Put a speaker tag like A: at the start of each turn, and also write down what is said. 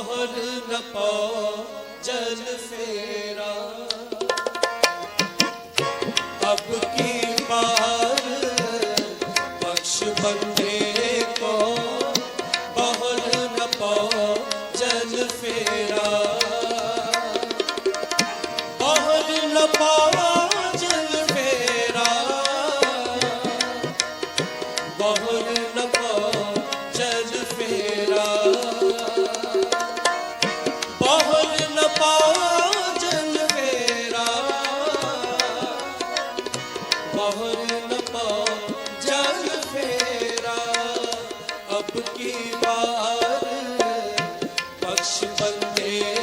A: ਮੋਹਰ ਨ ਪਾਉ ਜਲ ਫੇਰਾ। ਅਬ ਕੀ ਪਾਰ ਬਖਸ਼ ਬੰਦੇ ਕੋ ਮੋਹਰ ਨ ਪਾ ਜਲ ਫੇਰਾ। ਮੋਹਰ ਨ ਪਾਉ ਜਲ ਰੱਬ ਕੀ ਮਾਰ ਬਖਸ਼ ਬੰਦੇ